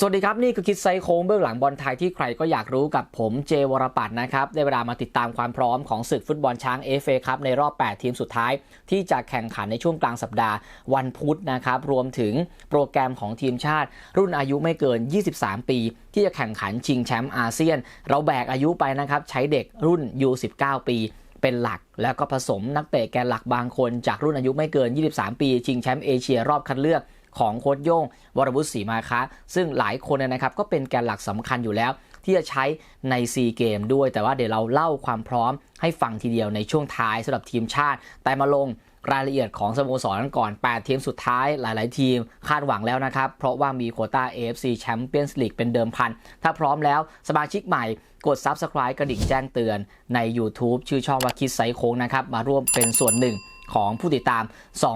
สวัสดีครับ นี่คือคิดไซโค้งเบื้องหลังบอลไทยที่ใครก็อยากรู้กับผมเจวรปัตนะครับ ได้เวลามาติดตามความพร้อมของศึกฟุตบอลช้างเอฟเอครับในรอบ 8 ทีมสุดท้าย ที่จะแข่งขันในช่วงกลางสัปดาห์วันพุธนะครับ รวมถึงโปรแกรมของทีมชาติ รุ่นอายุไม่เกิน 23 ปี ที่จะแข่งขันชิงแชมป์อาเซียน เราแบกอายุไปนะครับใช้เด็กรุ่น U19 ปีเป็นหลักแล้วก็ผสมนักเตะแกนหลักบางคน จากรุ่นอายุไม่เกิน 23 ปี ชิงแชมป์เอเชียรอบคัดเลือก ของโค้ชโย่งวรวุฒิศรีมาคะ ซึ่งหลายคนนะครับก็เป็นแกนหลักสำคัญอยู่แล้ว ที่จะใช้ในซีเกมด้วย แต่ว่าเดี๋ยวเราเล่าความพร้อมให้ฟังทีเดียวในช่วงท้ายสำหรับทีมชาติ แต่มาลงรายละเอียดของสโมสรกันก่อน 8 ทีมสุดท้ายหลาย ๆ ทีมคาดหวังแล้วนะครับ เพราะว่ามีโคต้า AFC Champions League เป็นเดิมพัน ถ้าพร้อมแล้วสมาชิกใหม่กด Subscribe กระดิ่งแจ้งเตือนใน YouTube ชื่อช่องว่าคิดไซโค้งนะครับ มาร่วมเป็นส่วนหนึ่ง ของผู้ติดตาม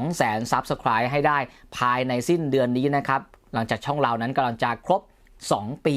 200,000 Subscribe ให้ได้ภายในสิ้นเดือนนี้นะครับ หลังจากช่องเรานั้นกำลังจะครบ 2 ปี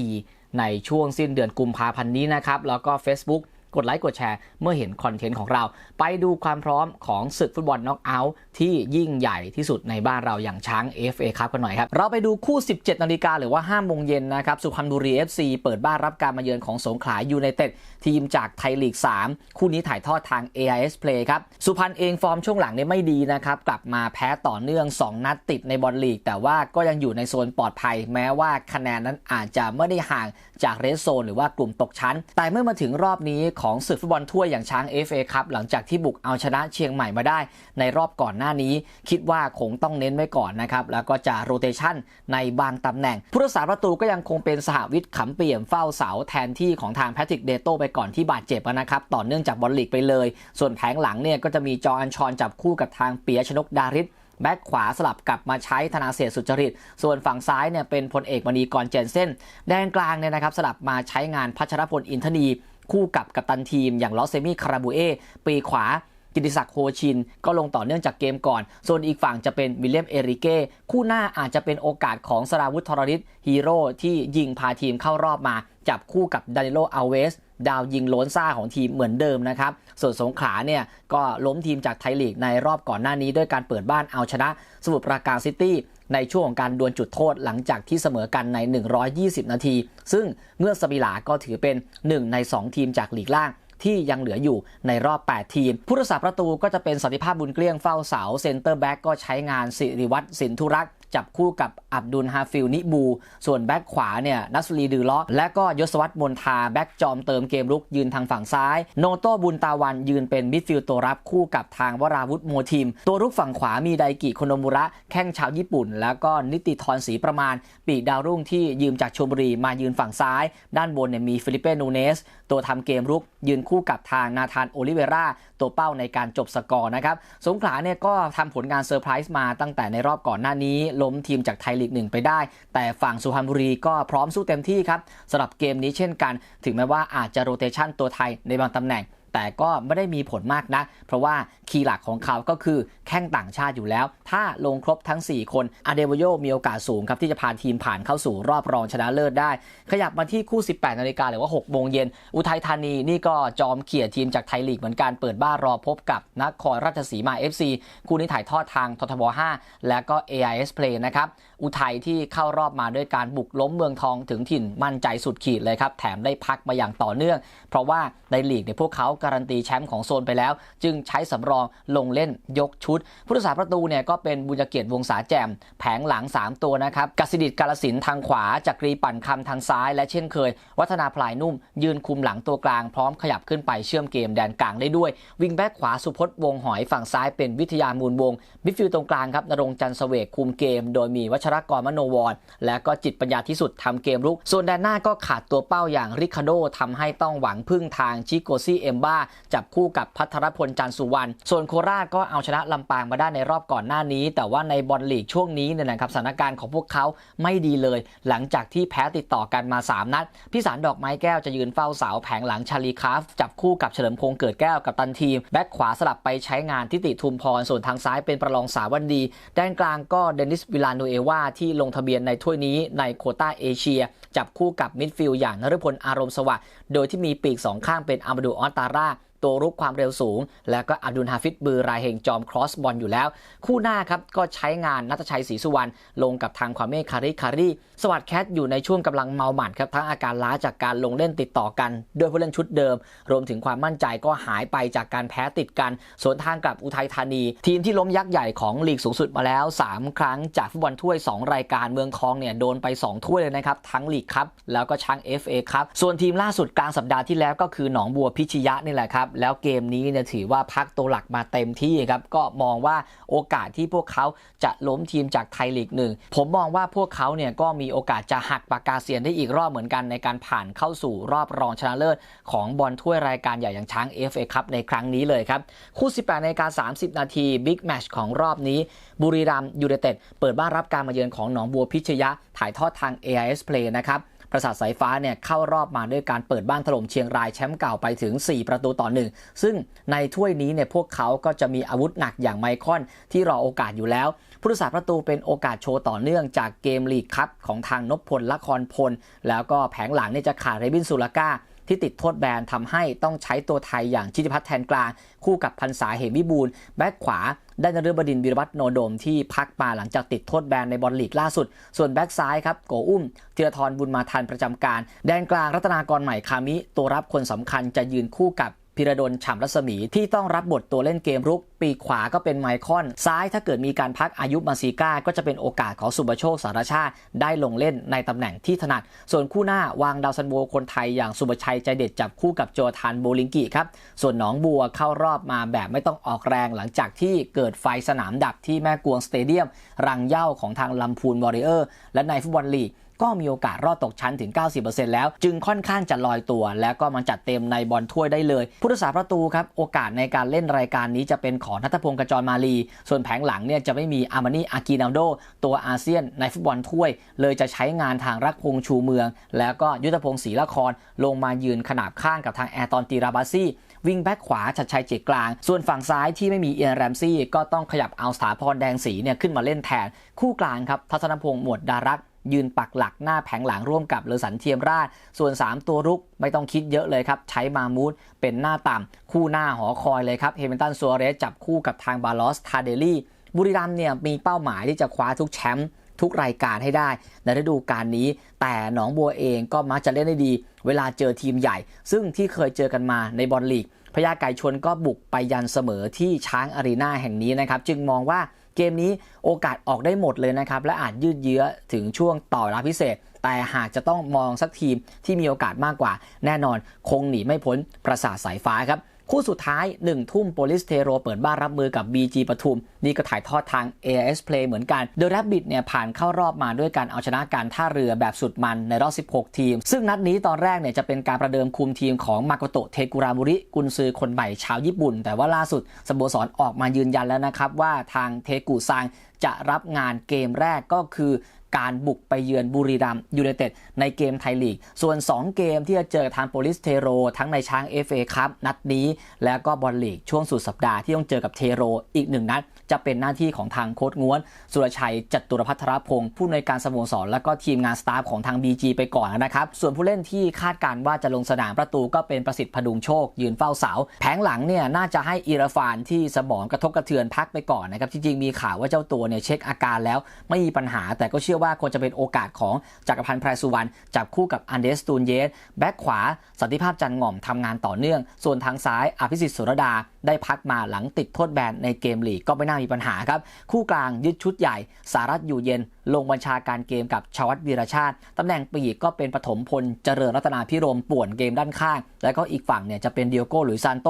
ในช่วงสิ้นเดือนกุมภาพันธ์นี้นะครับ แล้วก็ Facebook กดไลค์กดแชร์เมื่อเห็นคอนเทนต์ของเรา ไปดูความพร้อมของศึกฟุตบอลน็อกเอาท์ที่ยิ่งใหญ่ที่สุดในบ้านเราอย่างช้าง FA ครับกันหน่อยครับ เราไปดูคู่ 17 นาฬิกาหรือว่า5โมงเย็นนะครับสุพรรณบุรี FC เปิดบ้านรับการมาเยือนของสงขลายูไนเต็ดทีมจากไทยลีก 3 คู่นี้ถ่ายทอดทาง AIS Play ครับสุพรรณเองฟอร์มช่วงหลังเนี่ยไม่ดีนะครับกลับมาแพ้ต่อเนื่อง 2 นัดติดในบอลลีก แต่ว่าก็ยังอยู่ในโซนปลอดภัย แม้ว่าคะแนนนั้นอาจจะไม่ได้ห่างจากเรสโซนหรือว่ากลุ่มตกชั้น แต่เมื่อมาถึงรอบนี้ขของศึกฟุตบอลถ้วยอย่างช้าง FA ครับหลังจากที่บุกเอาชนะเชียงใหม่มาได้ในรอบก่อนหน้านี้ คิดว่าคงต้องเน้นไว้ก่อนนะครับ แล้วก็จะโรเตชันในบางตำแหน่ง ผู้รักษาประตูก็ยังคงเป็นสหวิทย์ขำเปี่ยมเฝ้าเสาแทนที่ของทางแพทริกเดโตไปก่อนที่บาดเจ็บนะครับ ต่อเนื่องจากบอลลีกไปเลย ส่วนแผงหลังเนี่ยก็จะมีจออันชอนจับคู่กับทางเปียชนกดาริศแบ็คขวาสลับกลับมาใช้ธนาเศษสุจริต ส่วนฝั่งซ้ายเนี่ยเป็นพลเอกมณีกรเจนเซนแดนกลางเนี่ยนะครับสลับมาใช้งานพัชรพลอินทนี คู่กับกัปตันทีมอย่างลอสเซมี่คาราบูเอปีขวากิติศักดิ์โฮชิน ก็ลงต่อเนื่องจากเกมก่อน ส่วนอีกฝั่งจะเป็นวิลเลียมเอริเก้ คู่หน้าอาจจะเป็นโอกาสของสราวุธทรริศฮีโร่ที่ยิงพาทีมเข้ารอบมา จับคู่กับดานิโลอัลเวส ดาวยิงโล้นซ่าของทีมเหมือนเดิมนะครับ ส่วนสงขลาเนี่ย ก็ล้มทีมจากไทยลีกในรอบก่อนหน้านี้ด้วยการเปิดบ้านเอาชนะ สมุทรปราการซิตี้ ในช่วงของการดวลจุดโทษหลังจากที่เสมอกันใน 120 นาที ซึ่งเมื่อสบิลาก็ถือเป็น 1 ใน 2 ทีมจากหลีกล่างที่ยังเหลืออยู่ในรอบ 8 ทีม ผู้รักษาประตูก็จะเป็นสันติภาพบุญเกลี้ยงเฝ้าเสา เซนเตอร์แบ็กก็ใช้งานสิริวัตรสินธุรักษ์ จับคู่กับอับดุลฮาฟิลนิบู ส่วนแบ็กขวาเนี่ยนัสลีดือเลาะและก็ยศวัตมนทาแบ็กจอมเติมเกมรุกยืนทางฝั่งซ้าย โนโตบุญตาวันยืนเป็นมิดฟิลด์ตัวรับคู่กับทางวราวุธโมทีม ตัวรุกฝั่งขวามีไดกิโคโนมุระ แข้งชาวญี่ปุ่น แล้วก็นิติธรศรีประมาณ ปีดาวรุ่งที่ยืมจากชมบุรีมายืนฝั่งซ้าย ด้านบนเนี่ยมีฟิลิปเปนูเนส ตัวทำเกมรุกยืนคู่กับทางนาธานโอลิเวราตัวเป้าในการจบสกอร์นะครับสงขลาเนี่ยก็ทำผลงานเซอร์ไพรส์มาตั้งแต่ในรอบก่อนหน้านี้ล้มทีมจากไทยลีกหนึ่งไปได้ แต่ฝั่งสุพรรณบุรีก็พร้อมสู้เต็มที่ครับสำหรับเกมนี้เช่นกัน ถึงแม้ว่าอาจจะโรเตชันตัวไทยในบางตำแหน่ง แต่ก็ไม่ได้มีผลมากนะเพราะว่าคีย์หลักของเขาก็คือแข้งต่างชาติอยู่แล้ว ถ้าลงครบทั้ง 4 คนอาเดวโยมีโอกาสสูงครับที่จะพาทีมผ่านเข้าสู่รอบรองชนะเลิศได้ ขยับมาที่คู่ 18 นาฬิกาหรือว่า 6 โมงเย็น อุทัยธานีนี่ก็จอมเขี่ยทีมจากไทยลีกเหมือนกันเปิดบ้านรอพบกับนครราชสีมา FC คู่นี้ถ่ายทอดทางททบ 5 และก็ AIS Play นะครับอุทัยที่เข้ารอบมาด้วยการบุกล้มเมืองทองถึงถิ่นมั่นใจสุดขีดเลยครับแถมได้พักมาอย่างต่อเนื่อง เพราะว่าในลีกเนี่ยพวกเขากการันตีแชมป์ของโซนไปแล้ว จึงใช้สำรองลงเล่นยกชุด ผู้รักษาประตูเนี่ยก็เป็นบุญเกียรติวงศาแจม แผงหลัง 3 ตัวนะครับกสิดิตกาลสินทางขวาจักรีปั่นคำทางซ้าย และเช่นเคย วัฒนาพลายนุ่ม ยืนคุมหลังตัวกลางพร้อมขยับขึ้นไปเชื่อมเกมแดนกลางได้ด้วย วิงแบ็กขวาสุพจน์วงหอยฝั่งซ้ายเป็นวิทยามูลวงมิดฟิลด์ตรงกลางครับนรงจันทร์เสวกคุมเกม โดยมีวัชรกรมโนวรและก็จิตปัญญาที่สุดทำเกมรุกส่วนแดนหน้าก็ขาดตัวเป้าอย่างริคาโดทำให้ต้องหวังพึ่งทางชิโกซี่เอมบ้าจับคู่กับพัทรพลจันสุวรรณส่วนโคราชก็เอาชนะลำปางมาได้ในรอบก่อนหน้านี้ แต่ว่าในบอลลีกช่วงนี้เนี่ยนะครับสถานการณ์ของพวกเขาไม่ดีเลย หลังจากที่แพ้ติดต่อกันมา 3 นัดพิสารดอกไม้แก้วจะยืนเฝ้าเสาแผงหลังชาลีคาฟจับคู่กับเฉลิมพงษ์เกิดแก้วกับตันทีมแบ็คขวาสลับไปใช้งานทิติทุมพรส่วนทางซ้ายเป็นประลองสาวันดี ด้านกลางก็เดนิสวิลาโนเอวาที่ลงทะเบียนในถ้วยนี้ในโคต้าเอเชีย จับคู่กับมิดฟิลด์อย่างนฤพลอารมณ์สวัสดิ์โดยที่มีปีกสองข้างเป็นอามาดูออสตาร่า ตัวรุกความเร็วสูง แล้วก็อับดุลฮาฟิดบือรายเฮงจอมครอสบอลอยู่แล้ว คู่หน้าครับก็ใช้งานนัทชัยศรีสุวรรณลงกับทางความเมฆคาริคารีสวัสดแคทอยู่ในช่วงกำลังเมาหมัดครับทั้งอาการล้าจากการลงเล่นติดต่อกันด้วยผู้เล่นชุดเดิม รวมถึงความมั่นใจก็หายไปจากการแพ้ติดกันสวนทางกับอุทัยธานี ทีมที่ล้มยักษ์ใหญ่ของลีกสูงสุดมาแล้ว 3 ครั้งจากฟุตบอลถ้วย 2 รายการเมืองคองเนี่ยโดนไป 2 ถ้วยเลยนะครับทั้งลีกครับแล้วก็ช้าง FA ครับส่วนทีมล่าสุดกลางสัปดาห์ที่แล้วก็คือหนองบัวพิชยะนี่แหละครับแล้วเกมนี้เนี่ยถือว่าพักตัวหลักมาเต็มที่ครับก็มองว่าโอกาสที่พวกเขาจะล้มทีมจากไทยลีกหนึ่งผมมองว่าพวกเขาเนี่ยก็มีโอกาสจะหักปากกาเซียนได้อีกรอบเหมือนกันในการผ่านเข้าสู่รอบรองชนะเลิศ ของบอลถ้วยรายการใหญ่อย่างช้าง FA ครับในครั้งนี้เลยครับ คู่ 18นาฬิกา30 นาทีบิ๊กแมชของรอบนี้ บุรีรัมยูไนเต็ดเปิดบ้านรับการมาเยือนของหนองบัวพิชยะถ่ายทอดทาง AIS Play นะครับ ประสาทสายฟ้าเนี่ยเข้ารอบมาด้วยการเปิดบ้านถล่มเชียงรายแชมป์เก่าไปถึง 4 ประตูต่อหนึ่งซึ่งในถ้วยนี้เนี่ยพวกเขาก็จะมีอาวุธหนักอย่างไมคอนที่รอโอกาสอยู่แล้วผู้รักษาประตูเป็นโอกาสโชว์ต่อเนื่องจากเกมลีกคัพของทางนพพลละครพล แล้วก็แผงหลังเนี่ยจะขาดเรบินสุลก้า ที่ติดโทษแบนทำให้ต้องใช้ตัวไทยอย่างชิติพัฒน์แทนกลาง คู่กับพันษาเหมวิบูลแบ็คขวาได้นฤบดินวิรวัตโนโดมที่พักมาหลังจากติดโทษแบนในบอลลีกล่าสุด ส่วนแบ็กซ้ายครับโกอุ้มธีรทรบุญมาทันประจำการ แดนกลางรัตนากรใหม่คามิ ตัวรับคนสำคัญจะยืนคู่กับ พิรดลฉ่ำรัศมีที่ต้องรับบทตัวเล่นเกมรุก ปีขวาก็เป็นไมคอน ซ้ายถ้าเกิดมีการพักอายุมาซีก้า ก็จะเป็นโอกาสของสุบโชคสารชาติ ได้ลงเล่นในตำแหน่งที่ถนัด ส่วนคู่หน้าวางดาวซันโวคนไทยอย่างสุบชัยใจเด็ดจับคู่กับโจทานโบลิงกิครับส่วนหนองบัวเข้ารอบมาแบบไม่ต้องออกแรงหลังจากที่เกิดไฟสนามดับที่แม่กวงสเตเดียม รังเย้าของทางลำพูนวอริเออร์และในฟุตบอลลีก ก็มีโอกาสรอดตกชั้นถึง 90%แล้ว จึงค่อนข้างจะลอยตัว แล้วก็มาจัดเต็มในบอลถ้วยได้เลย ผู้รักษาประตูครับ โอกาสในการเล่นรายการนี้จะเป็นของนัทพงศ์กระจรมาลี ส่วนแผงหลังเนี่ยจะไม่มีอามานีอากินาโด ตัวอาเซียนในฟุตบอลถ้วย เลยจะใช้งานทางรักพงษ์ชูเมือง แล้วก็ยุทธพงศ์ศรีละคร ลงมายืนขนาบข้างกับทางแอร์ตอนตีราบาซี่วิ่งแบ็คขวาชัดชัยเจกกลาง ส่วนฝั่งซ้ายที่ไม่มีเอียนแรมซี่ ก็ต้องขยับเอาสถาพรแดงสีเนี่ยขึ้นมาเล่นแทน คู่กลางครับทัศนพงศ์หมวดดารัก ยืนปักหลักหน้าแผงหลังร่วมกับเลอสันเทียมราช ส่วน 3 ตัวรุกไม่ต้องคิดเยอะเลยครับ ใช้มามูดเป็นหน้าต่ำคู่หน้าหอคอยเลยครับเฮมิลตันซัวเรสจับคู่กับทางบาลอสทาเดลี่บุรีรัมเนี่ยมีเป้าหมายที่จะคว้าทุกแชมป์ทุกรายการให้ได้ ในฤดูกาลนี้ แต่หนองบัวเองก็มักจะเล่นได้ดี เวลาเจอทีมใหญ่ ซึ่งที่เคยเจอกันมาในบอลลีกพญาไก่ชนก็บุกไปยันเสมอที่ช้างอารีนาแห่งนี้นะครับ จึงมองว่า เกมนี้โอกาสออกได้หมดเลยนะครับ และอาจยืดเยื้อถึงช่วงต่อเวลาพิเศษ แต่หากจะต้องมองสักทีมที่มีโอกาสมากกว่า แน่นอนคงหนีไม่พ้นประสาทสายฟ้าครับ คู่สุดท้าย1ทุ่มโปลิสเทโรเปิดบ้านรับมือกับ BG ปทุม นี่ก็ถ่ายทอดทาง AIS Play เหมือนกัน The Rabbit เนี่ยผ่านเข้ารอบมาด้วยการเอาชนะการท่าเรือแบบสุดมันในรอบ 16 ทีม ซึ่งนัดนี้ตอนแรกเนี่ยจะเป็นการประเดิมคุมทีมของมาโกโตะเทกุราบุริกุนซือคนใหม่ชาวญี่ปุ่น แต่ว่าล่าสุดสโมสรออกมายืนยันแล้วนะครับว่าทางเทกุซังจะรับงานเกมแรกก็คือ การบุกไปเยือนบุรีรัมยูไนเต็ดในเกมไทยลีก ส่วน 2 เกมที่จะเจอทางโปลิสเทโร ทั้งในช้าง FA ครับนัดนี้ แล้วก็บอลลีกช่วงสุดสัปดาห์ที่ต้องเจอกับเทโรอีกหนึ่งนัด จะเป็นหน้าที่ของทางโค้ดง้วน สุรชัยจัตุรพัทรพงศ์ผู้ในวยการสโมสรและก็ทีมงานสตาฟของทาง BG ไปก่อนนะครับส่วนผู้เล่นที่คาดการณ์ว่าจะลงสนามประตูก็เป็นประสิทธิ์พดุงโชค ยืนเฝ้าเสาแผงหลังเนี่ยน่าจะให้อีราฟานที่สมองกระทบกระเทือนพักไปก่อนนะครับจริงๆมีข่าวว่าเจ้าตัวเนี่ยเช็คอาการแล้วไม่มีปัญหาแต่ก็เชื่อว่าว่าควรจะเป็นโอกาสของจักรพันธ์ไพรสุวรรณจับคู่กับอันเดสตูนเยสแบ็คขวาสันติภาพจันง่อมทำงานต่อเนื่อง ส่วนทางซ้ายอภิสิทธิ์สุรดาได้พักมาหลังติดโทษแบนในเกมลีกก็ไม่น่ามีปัญหาครับ คู่กลางยึดชุดใหญ่ สารัตอยู่เย็น ลงบัญชาการเกมกับชวัตวีรชาติตำแหน่งปีกก็เป็นปฐมพลเจริญรัตนาพิรมป่วนเกมด้านข้าง แล้วก็อีกฝั่งเนี่ยจะเป็นเดียโก้หรือซานโต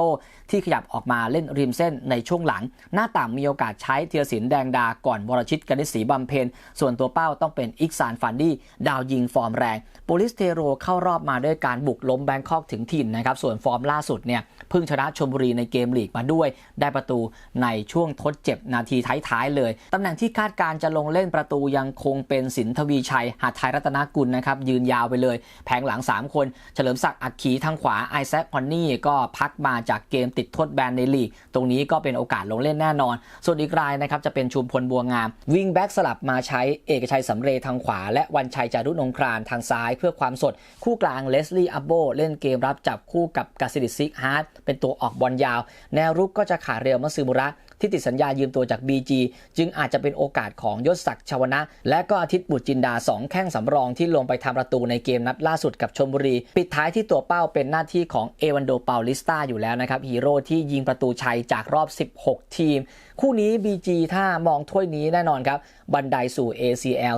ที่ขยับออกมาเล่นริมเส้นในช่วงหลัง หน้าต่ำมีโอกาสใช้เทียสินแดงดาก่อนวรชิตกนิษฐ์ศรีบำเพ็ญส่วนตัวเป้าต้องเป็นอิกซานฟันดี้ดาวยิงฟอร์มแรงโปลิสเทโรเข้ารอบมาด้วยการบุกล้มแบงคอกถึงถิ่นนะครับส่วนฟอร์มล่าสุดเนี่ย เพิ่งชนะชลบุรีในเกมลีกมาด้วย ได้ประตูในช่วงทดเจ็บนาทีท้ายๆเลย ตำแหน่งที่คาดการจะลงเล่นประตูยังคงเป็นสินทวีชัย หาไทยรัตนกุลนะครับยืนยาวไปเลย แผงหลัง 3 คน เฉลิมศักดิ์อักขีทางขวาไอแซคพอนนี่ก็พักมาจากเกมติดโทษแบนในลีก ตรงนี้ก็เป็นโอกาสลงเล่นแน่นอน ส่วนอีกรายนะครับจะเป็นชุมพลบัวงามวิ่งแบ็กสลับมาใช้เอกชัยสำเรย์ทางขวา และวันชัยจารุนงครานทางซ้าย เพื่อความสดคู่กลางเลสลี่อับโบเล่นเกมรับจับคู่กับกาซิดิซิกฮาร์ดเป็นตัวออกบอลยาว แนวรุกก็จะขาดเรียวมัซึมุระ ที่ติดสัญญายืมตัวจาก BG จึงอาจจะเป็นโอกาสของยศศักดิ์ชาวนะ และก็อาทิตย์บุตรจินดา 2 แข้งสำรองที่ลงไปทำประตูในเกมนัดล่าสุดกับชมบุรี ปิดท้ายที่ตัวเป้าเป็นหน้าที่ของเอวันโดเปาลิสตาอยู่แล้วนะครับฮีโร่ที่ยิงประตูชัยจากรอบ 16 ทีม คู่นี้ BG ถ้ามองถ้วยนี้แน่นอนครับบันไดสู่ ACL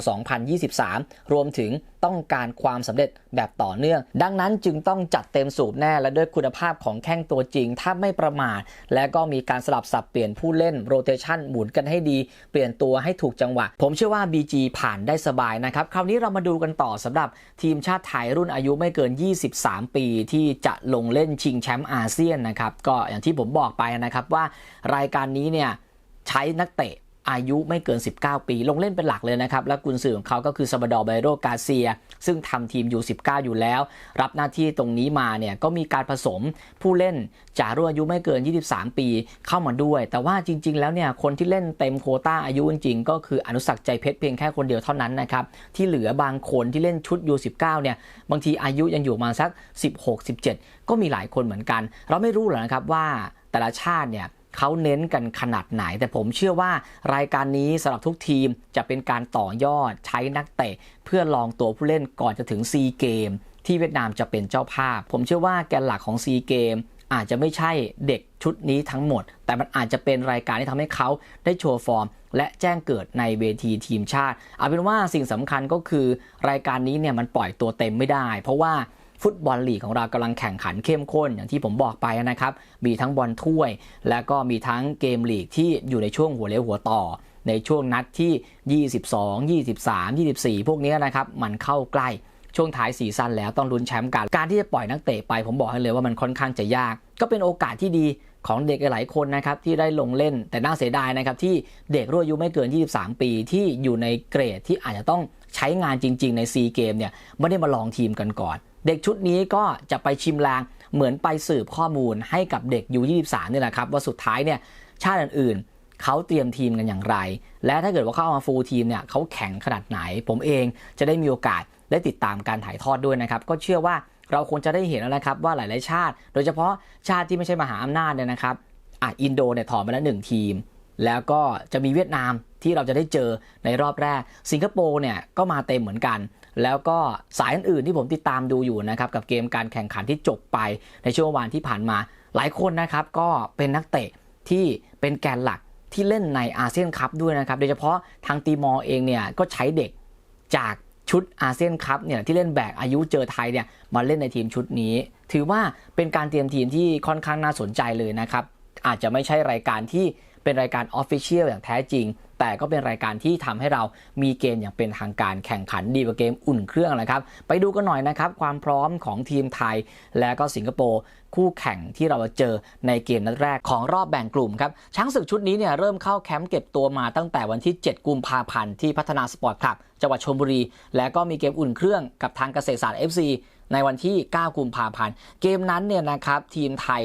2023 รวมถึงต้องการความสำเร็จแบบต่อเนื่อง ดังนั้นจึงต้องจัดเต็มสูบแน่และด้วยคุณภาพของแข้งตัวจริง ถ้าไม่ประมาท และก็มีการสลับสับเปลี่ยนผู้เล่นโรเตชันหมุนกันให้ดี เปลี่ยนตัวให้ถูกจังหวะ ผมเชื่อว่า BG ผ่านได้สบายนะครับ คราวนี้เรามาดูกันต่อสำหรับทีมชาติไทยรุ่นอายุไม่เกิน 23 ปีที่จะลงเล่นชิงแชมป์อาเซียนนะครับก็อย่างที่ผมบอกไปนะครับว่ารายการนี้เนี่ยใช้นักเตะ อายุไม่เกิน 19 ปี ลงเล่นเป็นหลักเลยนะครับ และกุนสื่อของเขาก็คือซาบดอร์ไบโรกาเซีย ซึ่งทำทีมอยู่ 19 อยู่แล้ว รับหน้าที่ตรงนี้มาเนี่ยก็มีการผสมผู้เล่นจากรุ่นอายุไม่เกิน 23 ปีเข้ามาด้วย แต่ว่าจริง ๆ แล้วเนี่ยคนที่เล่นเต็มโคต้าอายุจริงๆก็คืออนุสักใจเพชรเพียงแค่คนเดียวเท่านั้นนะครับที่เหลือบางคนที่เล่นชุด U19 เนี่ยบางทีอายุยังอยู่มาสัก 16-17 ก็มีหลายคนเหมือนกัน เราไม่รู้หรอกนะครับว่าแต่ละชาติเนี่ย เขาเน้นกันขนาดไหน แต่ผมเชื่อว่ารายการนี้สำหรับทุกทีมจะเป็นการต่อยอดใช้นักเตะ เพื่อลองตัวผู้เล่นก่อนจะถึงซีเกมที่เวียดนามจะเป็นเจ้าภาพ ผมเชื่อว่าแกนหลักของซีเกมอาจจะไม่ใช่เด็กชุดนี้ทั้งหมด แต่มันอาจจะเป็นรายการที่ทำให้เขาได้โชว์ฟอร์ม และแจ้งเกิดในเวทีทีมชาติ เอาเป็นว่าสิ่งสำคัญก็คือรายการนี้เนี่ยมันปล่อยตัวเต็มไม่ได้ เพราะว่า ฟุตบอลลีกของเรากำลังแข่งขันเข้มข้นอย่างที่ผมบอกไปนะครับ มีทั้งบอลถ้วย และก็มีทั้งเกมลีกที่อยู่ในช่วงหัวเลี้ยวหัวต่อ ในช่วงนัดที่ 22 23 24 พวกนี้นะครับ มันเข้าใกล้ช่วงท้ายซีซั่นแล้วต้องลุ้นแชมป์กัน การที่จะปล่อยนักเตะไป ผมบอกให้เลยว่ามันค่อนข้างจะยาก ก็เป็นโอกาสที่ดีของเด็กหลายคนนะครับที่ได้ลงเล่น แต่น่าเสียดายนะครับที่เด็กรุ่นอายุไม่เกิน 23 ปีที่อยู่ในเกรดที่อาจจะต้องใช้งานจริง ๆ ในซีเกมเนี่ยไม่ได้มาลองทีมกันก่อน เด็กชุดนี้ก็จะไปชิมลางเหมือนไปสืบข้อมูลให้กับเด็กยู23นี่แหละครับ ว่าสุดท้ายเนี่ยชาติอื่นๆเขาเตรียมทีมกันอย่างไร และถ้าเกิดว่าเข้ามาฟูลทีมเนี่ยเขาแข็งขนาดไหน ผมเองจะได้มีโอกาสได้ติดตามการถ่ายทอดด้วยนะครับ ก็เชื่อว่าเราควรจะได้เห็นแล้วนะครับว่าหลาย ๆ ชาติ โดยเฉพาะชาติที่ไม่ใช่มหาอำนาจเนี่ยนะครับอะอินโดเนี่ยถอนไปแล้วหนึ่งทีม แล้วก็จะมีเวียดนาม ที่เราจะได้เจอในรอบแรก สิงคโปร์เนี่ยก็มาเต็มเหมือนกัน แล้วก็สายอื่นๆที่ผมติดตามดูอยู่นะครับกับเกมการแข่งขันที่จบไปในช่วงวันที่ผ่านมา หลายคนนะครับก็เป็นนักเตะที่เป็นแกนหลักที่เล่นในอาเซียนคัพด้วยนะครับ โดยเฉพาะทางตีมอร์เองเนี่ยก็ใช้เด็กจากชุดอาเซียนคัพเนี่ยที่เล่นแบกอายุเจอไทยเนี่ยมาเล่นในทีมชุดนี้ ถือว่าเป็นการเตรียมทีมที่ค่อนข้างน่าสนใจเลยนะครับ อาจจะไม่ใช่รายการที่ เป็นรายการออฟฟิเชียลอย่างแท้จริง แต่ก็เป็นรายการที่ทำให้เรามีเกมอย่างเป็นทางการแข่งขันดีกว่าเกมอุ่นเครื่องนะครับ ไปดูกันหน่อยนะครับ ความพร้อมของทีมไทย และก็สิงคโปร์คู่แข่งที่เราจะเจอในเกมนัดแรกของรอบแบ่งกลุ่มครับ ช้างศึกชุดนี้เนี่ยเริ่มเข้าแคมป์เก็บตัวมาตั้งแต่วันที่ 7 กุมภาพันธ์ที่พัฒนาสปอร์ตคลับจังหวัดชลบุรี และก็มีเกมอุ่นเครื่องกับทางเกษตรศาสตร์ FC ในวันที่ 9 กุมภาพันธ์ เกมนั้นเนี่ยนะครับทีมไทย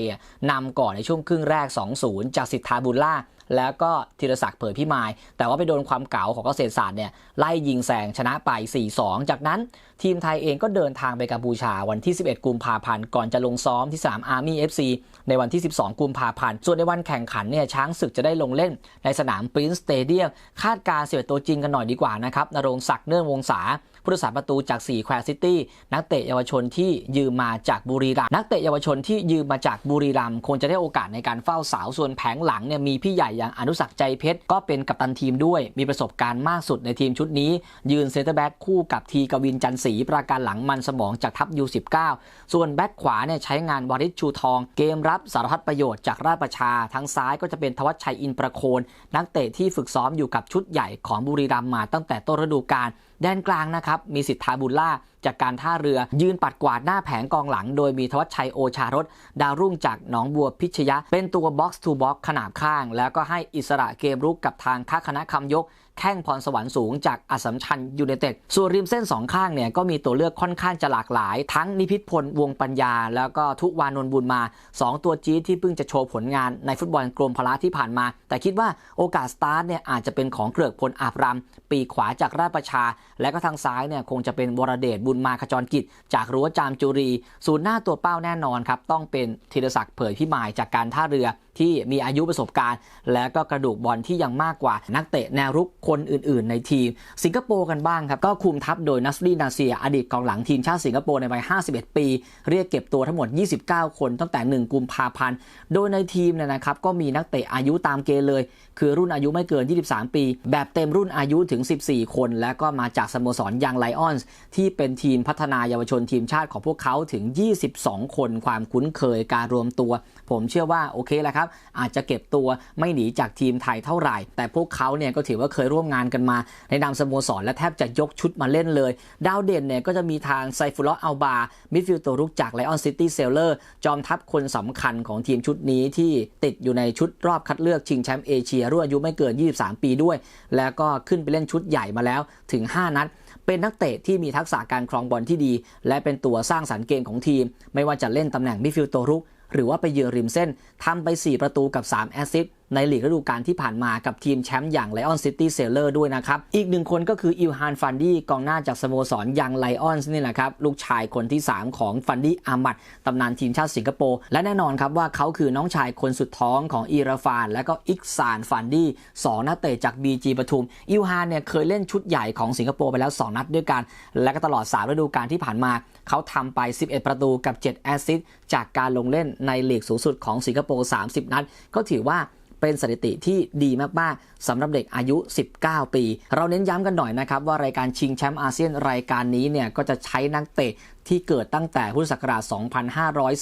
นำก่อนในช่วงครึ่งแรก 2-0 จากสิทธาบุญล่า แล้วก็ธีรศักดิ์เผยพิมาย แต่ว่าไปโดนความเก๋าของเกษตรศาสตร์เนี่ยไล่ยิงแซงชนะไป 4-2 จากนั้นทีมไทยเองก็เดินทางไปกัมพูชาวันที่ 11 กุมภาพันธ์ก่อนจะลงซ้อมที่สนาม Army FC ในวันที่ 12 กุมภาพันธ์ ส่วนในวันแข่งขันเนี่ยช้างศึกจะได้ลงเล่นในสนามปรินซ์สเตเดียมคาดการณ์11ตัวจริงกันหน่อยดีกว่านะครับนรงศักดิ์เนื่องวงศา ผู้รักษาประตูจาก4แควร์ซิตี้นักเตะเยาวชนที่ยืมมาจากบุรีรัมย์นักเตะเยาวชนที่ยืมมาจากบุรีรัมย์คงจะได้โอกาสในการเฝ้าเสาส่วนแผงหลังเนี่ยมีพี่ใหญ่อย่างอนุสักใจเพชรก็เป็นกัปตันทีมด้วย มีประสบการณ์มากสุดในทีมชุดนี้ ยืนเซนเตอร์แบ็กคู่กับทีกวินจันศรีประการหลังมันสมองจากทัพยู19ส่วนแบ็กขวาเนี่ยใช้งานวาริชชูทอง เกมรับสารพัดประโยชน์จากราชประชาทั้งซ้ายก็จะเป็นทวัชชัยอินประโคน นักเตะที่ฝึกซ้อมอยู่กับชุดใหญ่ของบุรีรัมย์มาตั้งแต่ต้นฤดูกาลแดนกลางนะครับมีสิทธาบุญล่า จากการท่าเรือยืนปัดกวาดหน้าแผงกองหลัง โดยมีทวัชชัยโอชารสดาวรุ่งจากหนองบัวพิชยะ เป็นตัวบ็อกซ์ทูบ็อกขนาบข้าง แล้วก็ให้อิสระเกมรุกกับทางท่าคณะคำยก แข้งพรสวรรค์สูงจากอสัมชัญยูไนเต็ดส่วนริมเส้นสองข้างเนี่ยก็มีตัวเลือกค่อนข้างจะหลากหลาย ทั้งนิพิษพลวงปัญญา แล้วก็ทุวานนบุญมา 2 ตัวจี๊ดที่เพิ่งจะโชว์ผลงานในฟุตบอลกรมพละที่ผ่านมา แต่คิดว่าโอกาสสตาร์ทเนี่ยอาจจะเป็นของเกลือกพลอาบรำปีขวาจากราชประชา และก็ทางซ้ายเนี่ยคงจะเป็นวรเดชบุญมาขจรกิจ จากรั้วจามจุรี ศูนย์หน้าตัวเป้าแน่นอนครับ ต้องเป็นธีรศักดิ์เผยพิมายจากการท่าเรือที่มีอายุประสบการณ์ และก็กระดูกบอลที่ยังมากกว่า นักเตะแนวรุกคนอื่น ๆ ในทีม สิงคโปร์กันบ้างครับ ก็คุมทัพโดยนัสรีนาเซีย อดีตกองหลังทีมชาติสิงคโปร์ในวัย 51 ปี เรียกเก็บตัวทั้งหมด 29 คนตั้งแต่ 1 กุมภาพันธ์ โดยในทีมเนี่ยนะครับก็มีนักเตะอายุตามเกณฑ์เลย คือรุ่นอายุไม่เกิน 23 ปี แบบเต็มรุ่นอายุถึง 14 คน และก็มาจากสโมสรยังไลออนส์ที่เป็นทีมพัฒนายาวชนทีมชาติของพวกเขาถึง 22 คนความคุ้นเคยการรวมตัว ผมเชื่อว่าโอเคแหละครับ อาจจะเก็บตัวไม่หนีจากทีมไทยเท่าไหร่ แต่พวกเขาเนี่ยก็ถือว่าเคยร่วมงานกันมา ในนามสโมสรและแทบจะยกชุดมาเล่นเลย ดาวเด่นเนี่ยก็จะมีทางไซฟุลออัลบามิดฟิลด์ตัวรุกจากไลออนซิตี้เซลเลอร์จอมทัพคนสำคัญของทีมชุดนี้ที่ติดอยู่ในชุดรอบคัดเลือกชิงแชมป์เอเชียรุ่นอายุไม่เกิน 23 ปีด้วย แล้วก็ขึ้นไปเล่นชุดใหญ่มาแล้วถึง 5 นัด เป็นนักเตะที่มีทักษะการครองบอลที่ดี และเป็นตัวสร้างสรรค์เกมของทีม ไม่ว่าจะเล่นตำแหน่งมิดฟิลด์ตัวรุก หรือว่าไปยืนริมเส้นทำไป 4 ประตูกับ 3 แอสซิสต์ ในลีกฤดูกาลที่ผ่านมากับทีมแชมป์อย่างไลออนซิตี้เซลเลอร์ด้วยนะครับ อีกหนึ่งคนก็คืออิลฮานฟันดี้กองหน้าจากสโมสรยังไลออนส์นี่แหละครับ ลูกชายคนที่ 3 ของฟันดี้อามัดตำนานทีมชาติสิงคโปร์ และแน่นอนครับว่าเขาคือน้องชายคนสุดท้องของอีราฟาน และก็อิกซานฟันดี้สองนักเตะจาก BG ปทุมอิลฮานเนี่ยเคยเล่นชุดใหญ่ของสิงคโปร์ไปแล้ว 2 นัดด้วยกัน และก็ตลอด3ฤดูกาลที่ผ่านมาเขาทำไป 11 ประตูกับ 7 แอสซิสต์จากการลงเล่นในลีกสูงสุดของสิงคโปร์ 30 นัด ก็ถือว่า เป็นสถิติที่ดีมากๆสำหรับเด็กอายุ 19 ปี เราเน้นย้ำกันหน่อยนะครับว่ารายการชิงแชมป์อาเซียนรายการนี้เนี่ยก็จะใช้นักเตะ ที่เกิดตั้งแต่พุทธศักราช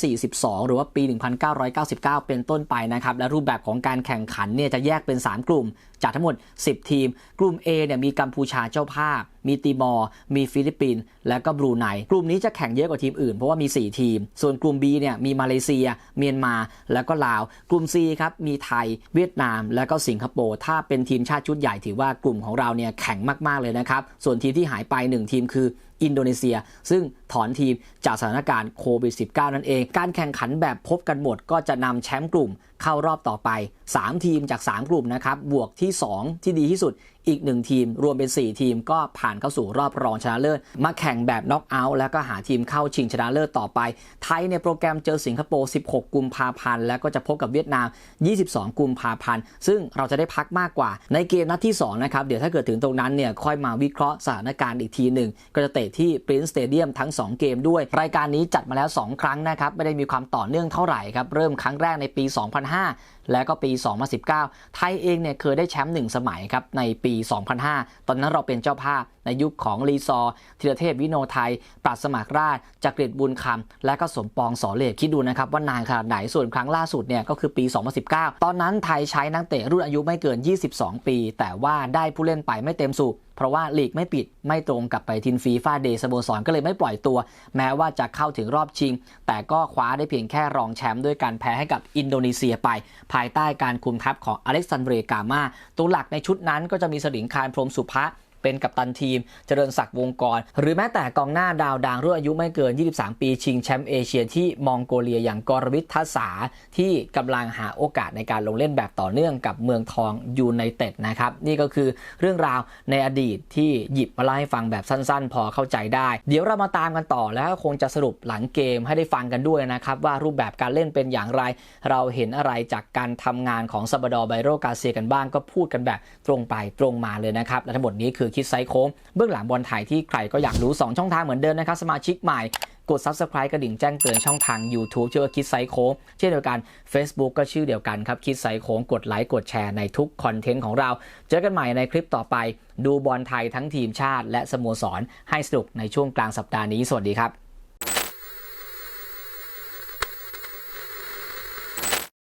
2542 หรือว่าปี 1999 เป็นต้นไปนะครับ และรูปแบบของการแข่งขันเนี่ยจะแยกเป็น 3 กลุ่ม จากทั้งหมด 10 ทีม กลุ่ม A เนี่ยมีกัมพูชาเจ้าภาพ มีติมอร์ มีฟิลิปปินส์ และก็บรูไน กลุ่มนี้จะแข่งเยอะกว่าทีมอื่น เพราะว่ามี 4 ทีม ส่วนกลุ่ม B เนี่ยมีมาเลเซีย เมียนมา แล้วก็ลาว กลุ่ม C ครับมีไทย เวียดนาม แล้วก็สิงคโปร์ ถ้าเป็นทีมชาติชุดใหญ่ถือว่ากลุ่มของเราเนี่ยแข็งมากๆเลยนะครับ ส่วนทีมที่หายไป 1 ทีมคือ อินโดนีเซีย ซึ่งถอนทีมจากสถานการณ์โควิด -19 นั่นเอง การแข่งขันแบบพบกันหมดก็จะนำแชมป์กลุ่มเข้ารอบต่อไป 3 ทีมจาก 3 กลุ่มนะครับ บวกที่ 2 ที่ดีที่สุด อีก 1 ทีม รวมเป็น 4 ทีมก็ผ่านเข้าสู่รอบรองชนะเลิศมาแข่งแบบน็อกเอาท์แล้วก็หาทีมเข้าชิงชนะเลิศต่อไป ไทยในโปรแกรมเจอสิงคโปร์ 16 กุมภาพันธ์แล้วก็จะพบกับเวียดนาม 22 กุมภาพันธ์ซึ่งเราจะได้พักมากกว่า ในเกมนัดที่2นะครับเดี๋ยวถ้าเกิดถึงตรงนั้นเนี่ยค่อยมาวิเคราะห์สถานการณ์อีกทีหนึ่งก็จะเตะที่ Prince Stadium ทั้ง 2 เกมด้วย รายการนี้จัดมาแล้ว 2 ครั้งนะครับไม่ได้มีความต่อเนื่องเท่าไหร่ครับเริ่มครั้งแรกในปี 2005แล้วก็ปี 2019 ไทยเองเนี่ยเคยได้แชมป์หนึ่งสมัยครับในปี 2005 ตอนนั้นเราเป็นเจ้าภาพในยุคของรีซอธีรเทพวิโนไทย ปราดสมัครราชจักริดบุญคำและก็สมปองสอเลบคิดดูนะครับว่านานขนาดไหนส่วนครั้งล่าสุดเนี่ยก็คือปี 2019 ตอนนั้นไทยใช้นักเตะรุ่นอายุไม่เกิน 22 ปี แต่ว่าได้ผู้เล่นไปไม่เต็มสูบเพราะว่าลีกไม่ปิดไม่ตรงกับไปทินฟีฟาเดย์สโมสรก็เลยไม่ปล่อยตัว แม้ว่าจะเข้าถึงรอบชิง แต่ก็คว้าได้เพียงแค่รองแชมป์ด้วยการแพ้ให้กับอินโดนีเซียไป ภายใต้การคุมทัพของอเล็กซานเดรกามาตัวหลักในชุดนั้นก็จะมีสลิงคารพรมสุภะ เป็นกัปตันทีม เจริญศักดิ์วงกร หรือแม้แต่กองหน้าดาวดังรุ่นอายุไม่เกิน 23 ปีชิงแชมป์เอเชียที่มองโกเลียอย่างกรวิททัศาที่กำลังหาโอกาสในการลงเล่นแบบต่อเนื่องกับเมืองทองยูไนเต็ดนะครับนี่ก็คือเรื่องราวในอดีตที่หยิบมาเล่าให้ฟังแบบสั้น ๆ พอเข้าใจได้ เดี๋ยวเรามาตามกันต่อแล้วคงจะสรุปหลังเกมให้ได้ฟังกันด้วยนะครับว่ารูปแบบการเล่นเป็นอย่างไร เราเห็นอะไรจากการทำงานของซาบดอไบโรกาเซียกันบ้างก็พูดกันแบบตรงไปตรงมาเลยนะครับและทั้งหมดนี้คือคิดไซโค้งเบื้องหลังบอลไทยที่ใครก็อยากรู้ 2 ช่องทางเหมือนเดิมนะครับ สมาชิกใหม่กด Subscribe กระดิ่งแจ้งเตือนช่องทาง YouTube ชื่อว่าคิดไซโค้งเช่นเดียวกัน Facebook ก็ชื่อเดียวกันครับ คิดไซโค้งกดไลค์กดแชร์ในทุกคอนเทนต์ของเรา เจอกันใหม่ในคลิปต่อไป ดูบอลไทยทั้งทีมชาติ และสโมสรให้สนุกในช่วงกลางสัปดาห์นี้ สวัสดีครับ